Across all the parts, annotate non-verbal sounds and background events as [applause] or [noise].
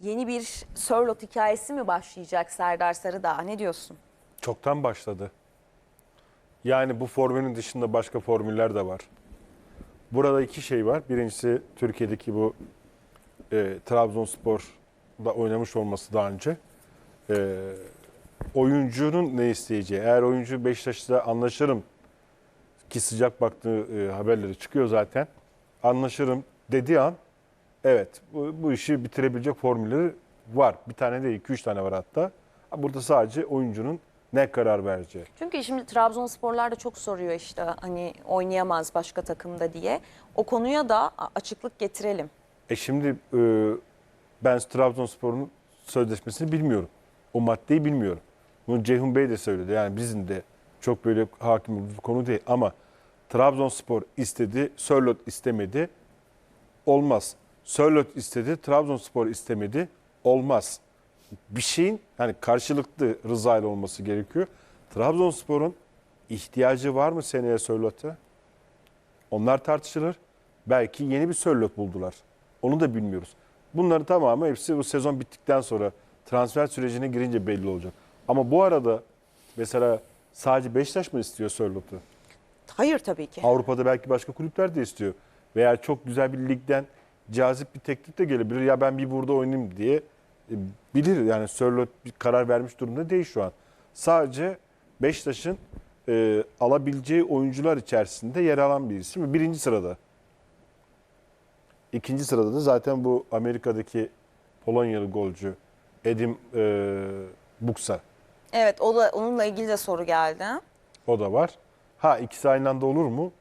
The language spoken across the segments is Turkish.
yeni bir Sörlot hikayesi mi başlayacak Serdar Sarıdağ? Ne diyorsun? Çoktan başladı. Yani bu formülün dışında başka formüller de var. Burada iki şey var. Birincisi Türkiye'deki bu e, Trabzonspor'da oynamış olması daha önce. E, oyuncunun ne isteyeceği. Eğer oyuncu Beşiktaş'ta anlaşırım ki sıcak baktığı e, haberleri çıkıyor zaten. Anlaşırım dediği an evet bu, bu işi bitirebilecek formülleri var. Bir tane değil iki üç tane var hatta. Burada sadece oyuncunun ne karar vereceği. Çünkü şimdi Trabzonsporlar da çok soruyor işte hani oynayamaz başka takımda diye. O konuya da açıklık getirelim. E şimdi e, ben Trabzonspor'un sözleşmesini bilmiyorum. O maddeyi bilmiyorum. Bunu Ceyhun Bey de söyledi. Yani bizim de çok böyle hakim olduğumuz bir konu değil. Ama Trabzonspor istedi, Sörlot istemedi. Olmaz. Sörlot istedi, Trabzonspor istemedi. Olmaz. Bir şeyin hani karşılıklı rızayla olması gerekiyor. Trabzonspor'un ihtiyacı var mı seneye Sörlot'a? Onlar tartışılır. Belki yeni bir Sörlot buldular. Onu da bilmiyoruz. Bunların tamamı hepsi bu sezon bittikten sonra transfer sürecine girince belli olacak. Ama bu arada mesela sadece Beşiktaş mı istiyor Sörlot'u? Hayır tabii ki. Avrupa'da belki başka kulüpler de istiyor. Veya çok güzel bir ligden cazip bir teklif de gelebilir. Ya ben bir burada oynayayım diye e, bilir. Yani Sörlot bir karar vermiş durumda değil şu an. Sadece Beşiktaş'ın e, alabileceği oyuncular içerisinde yer alan bir isim. Birinci sırada. İkinci sırada da zaten bu Amerika'daki Polonyalı golcü Edim e, Buksa. Evet o da onunla ilgili de soru geldi. O da var. Ha ikisi aynı anda olur mu?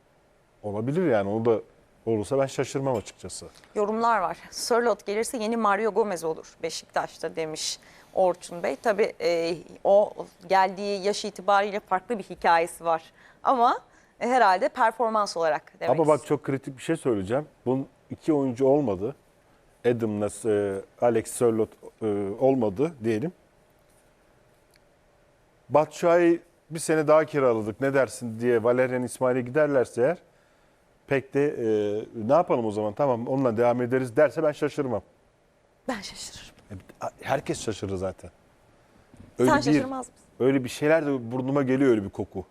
Olabilir yani. O da olursa ben şaşırmam açıkçası. Yorumlar var. Sörlot gelirse yeni Mario Gomez olur Beşiktaş'ta demiş Orçun Bey. Tabii e, o geldiği yaş itibariyle farklı bir hikayesi var. Ama e, herhalde performans olarak demek Ama bak çok kritik bir şey söyleyeceğim. Bunun iki oyuncu olmadı. Adam'la e, Alex Sörlot e, olmadı diyelim. Batshuayi bir sene daha kiraladık ne dersin diye Valerian İsmail'e giderlerse eğer pek de e, ne yapalım o zaman tamam onunla devam ederiz derse ben şaşırmam. Ben şaşırırım. E, Herkes şaşırır zaten. Sen bir, şaşırmaz mısın? öyle bir şeyler de burnuma geliyor öyle bir koku.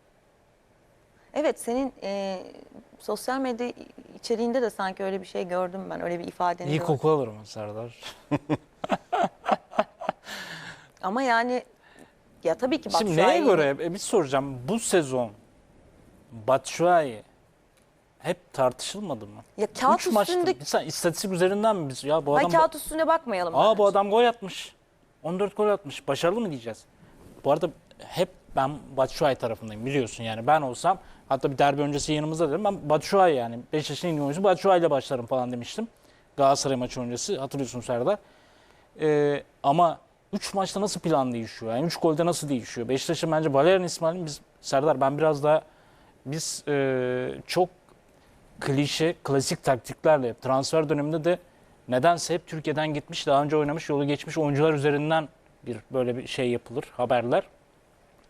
Evet senin e, sosyal medya içeriğinde de sanki öyle bir şey gördüm ben. Öyle bir ifadeni İyi koku alır ama Serdar. [laughs] Ama yani ya tabii ki Şimdi Batshuayi- neye göre? E, bir soracağım. Bu sezon Batshuayi hep tartışılmadı mı? Ya kağıt Üç maçtır. üstünde saniye, istatistik üzerinden mi biz? Ya bu Ay adam kağıt üstüne bakmayalım. Aa bu adam gol atmış. 14 gol atmış. Başarılı mı diyeceğiz? Bu arada hep ben Batshuayi tarafındayım biliyorsun yani. Ben olsam hatta bir derbi öncesi yanımızda dedim. Ben Batshuayi yani Beşiktaş'ın en iyi oyuncusu Batshuayi ile başlarım falan demiştim. Galatasaray maçı öncesi hatırlıyorsun Serdar. Ee, ama 3 maçta nasıl plan değişiyor? Yani 3 golde nasıl değişiyor? Beşiktaş'ın bence Valerian İsmail'in biz Serdar ben biraz daha biz e, çok klişe, klasik taktiklerle transfer döneminde de nedense hep Türkiye'den gitmiş, daha önce oynamış, yolu geçmiş oyuncular üzerinden bir böyle bir şey yapılır, haberler.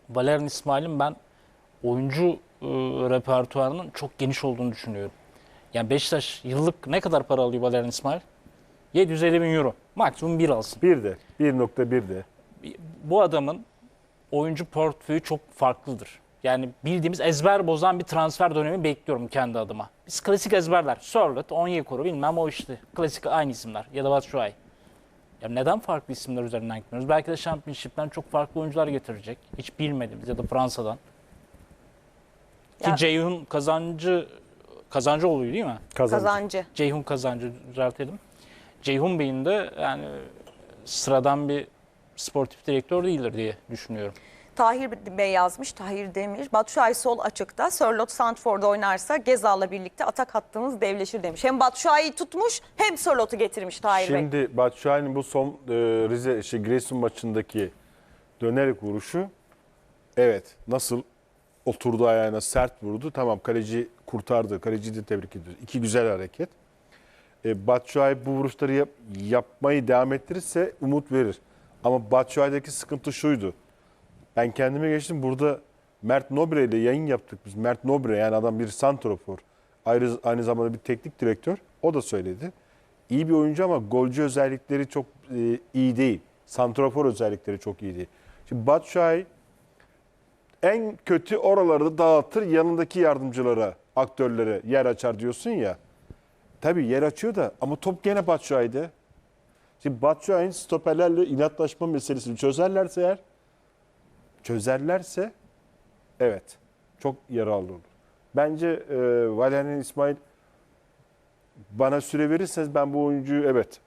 Valerian İsmail'in ben oyuncu e, repertuarının çok geniş olduğunu düşünüyorum. Yani Beşiktaş yıllık ne kadar para alıyor Valerian İsmail? 750 bin euro. Maksimum bir alsın. Bir de 1.1 de. Bu adamın oyuncu portföyü çok farklıdır. Yani bildiğimiz ezber bozan bir transfer dönemi bekliyorum kendi adıma. Biz klasik ezberler. Sörloth, Onyekuru bilmem o işte. Klasik aynı isimler. Ya da Batshuayi. Ya neden farklı isimler üzerinden gitmiyoruz? Belki de Championship'ten çok farklı oyuncular getirecek. Hiç bilmediğimiz ya da Fransa'dan. Ki Ya- Ceyhun kazancı Kazancıoğlu'yu değil mi? Kazancı. kazancı. Ceyhun kazancı düzeltelim. Ceyhun Bey'in de yani sıradan bir sportif direktör değildir diye düşünüyorum. Tahir Bey yazmış, Tahir Demir. Batshuayi sol açıkta, Sörlot Sandford'da oynarsa Gezal'la birlikte atak hattımız devleşir demiş. Hem Batshuayi'yi tutmuş hem Sörlot'u getirmiş Tahir Bey. Şimdi Batshuayi'nin bu son e, Rize şey, Giresun maçındaki dönerek vuruşu evet nasıl oturdu ayağına sert vurdu. Tamam kaleci kurtardı. Kaleciyi de tebrik ediyoruz. İki güzel hareket. E, Batshuayi bu vuruşları yap- yapmayı devam ettirirse umut verir. Ama Batshuayi'deki sıkıntı şuydu. Ben kendime geçtim. Burada Mert Nobre ile yayın yaptık biz. Mert Nobre yani adam bir santrofor. Ayrı, aynı zamanda bir teknik direktör. O da söyledi. İyi bir oyuncu ama golcü özellikleri çok e, iyi değil. Santrafor özellikleri çok iyi değil. Şimdi Batshuayi en kötü oraları dağıtır yanındaki yardımcılara, aktörlere yer açar diyorsun ya. Tabii yer açıyor da ama top gene Batshuayi'de. Şimdi Batshuayi'nin stoperlerle inatlaşma meselesini çözerlerse eğer çözerlerse evet çok yararlı olur. Bence e, Valerian İsmail bana süre verirseniz ben bu oyuncuyu evet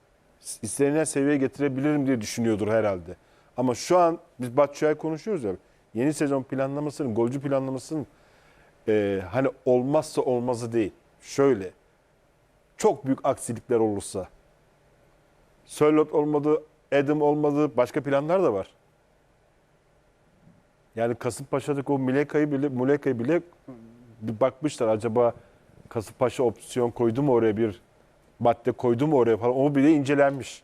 istenilen seviyeye getirebilirim diye düşünüyordur herhalde. Ama şu an biz Batshuayi konuşuyoruz ya. Yeni sezon planlamasının, golcü planlamasının e, hani olmazsa olmazı değil. Şöyle çok büyük aksilikler olursa Sörloth olmadı, Adam olmadı, başka planlar da var. Yani Kasımpaşa'daki o Muleka'yı bile, Muleka'yı bile bir bakmışlar acaba Kasımpaşa opsiyon koydu mu oraya bir madde koydu mu oraya falan o bile incelenmiş.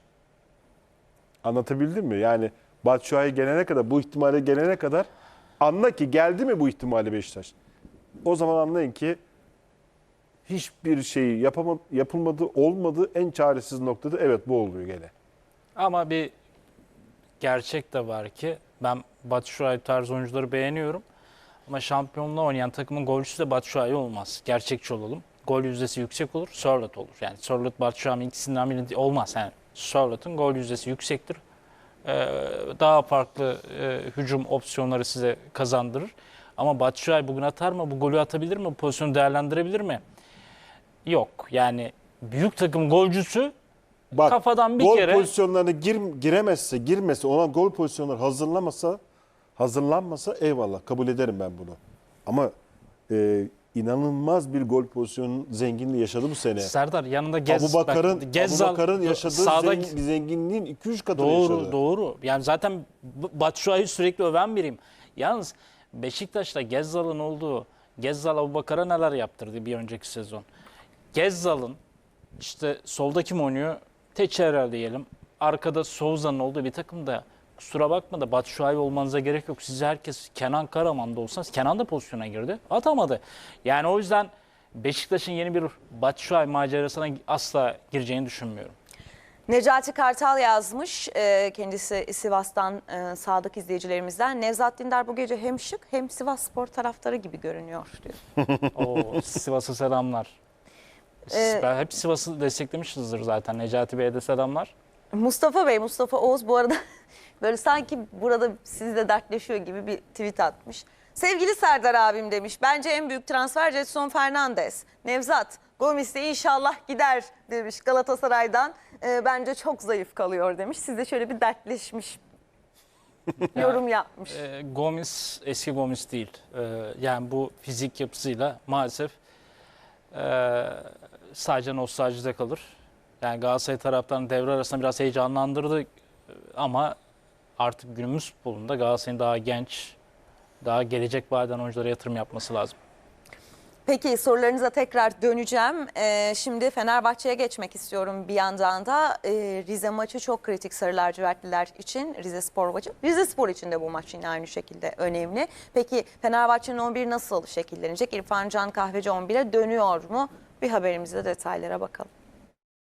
Anlatabildim mi? Yani Batshuayi gelene kadar bu ihtimale gelene kadar anla ki geldi mi bu ihtimali Beşiktaş? O zaman anlayın ki hiçbir şeyi yapamadı, yapılmadı, olmadı. En çaresiz noktada evet bu oluyor gene. Ama bir gerçek de var ki ben Batshuayi tarzı oyuncuları beğeniyorum. Ama şampiyonluğa oynayan takımın golcüsü de Batshuayi olmaz. Gerçekçi olalım. Gol yüzdesi yüksek olur, Sörloth olur. Yani Sörloth, Batshuayi ikisinden biri olmaz. Yani Sörloth'un gol yüzdesi yüksektir. Ee, daha farklı e, hücum opsiyonları size kazandırır. Ama Batshuayi bugün atar mı? Bu golü atabilir mi? Pozisyonu değerlendirebilir mi? Yok. Yani büyük takım golcüsü Bak, Kafadan bir gol kere- pozisyonlarına gir, giremezse, girmese, ona gol pozisyonları hazırlamasa, hazırlanmasa eyvallah kabul ederim ben bunu. Ama e, inanılmaz bir gol pozisyonunun zenginliği yaşadı bu sene. Serdar yanında Gez, Abu Bakar'ın bak, Gezzal- Bakar'ın yaşadığı sağda zengin- zenginliğin 2-3 katını doğru yaşadı. doğru. Yani zaten B- Batshuayi sürekli öven biriyim. Yalnız Beşiktaş'ta Gezzal'ın olduğu Gezzal Abu Bakar'a neler yaptırdı bir önceki sezon. Gezzal'ın işte solda kim oynuyor? Teçerer diyelim. Arkada Souza'nın olduğu bir takımda kusura bakma da Batshuayi olmanıza gerek yok. Siz herkes Kenan Karaman'da olsanız Kenan da pozisyona girdi. Atamadı. Yani o yüzden Beşiktaş'ın yeni bir Batshuayi macerasına asla gireceğini düşünmüyorum. Necati Kartal yazmış. Ee, kendisi Sivas'tan e, sadık izleyicilerimizden. Nevzat Dindar bu gece hem şık hem Sivas Spor taraftarı gibi görünüyor diyor. [laughs] Oo, Sivas'a selamlar. Ee, ben hep Sivas'ı desteklemişizdir zaten. Necati Bey'e de selamlar. Mustafa Bey, Mustafa Oğuz bu arada [laughs] böyle sanki burada sizle dertleşiyor gibi bir tweet atmış. Sevgili Serdar abim demiş. Bence en büyük transfer Jetson Fernandez. Nevzat, Gomis de inşallah gider demiş Galatasaray'dan. Ee, bence çok zayıf kalıyor demiş. Siz de şöyle bir dertleşmiş [laughs] yorum yapmış. Ee, Gomis eski Gomis değil. Ee, yani bu fizik yapısıyla maalesef ee, sadece nostaljide kalır. Yani Galatasaray taraftan devre arasında biraz heyecanlandırdı Ee, ama artık günümüz futbolunda Galatasaray'ın daha genç, daha gelecek vadeden oyunculara yatırım yapması lazım. Peki sorularınıza tekrar döneceğim. Ee, şimdi Fenerbahçe'ye geçmek istiyorum bir yandan da. Ee, Rize maçı çok kritik Sarı lacivertliler için. Rize Spor maçı. Rize Spor için de bu maç yine aynı şekilde önemli. Peki Fenerbahçe'nin 11 nasıl şekillenecek? İrfan Can Kahveci 11'e dönüyor mu? Bir haberimizde detaylara bakalım.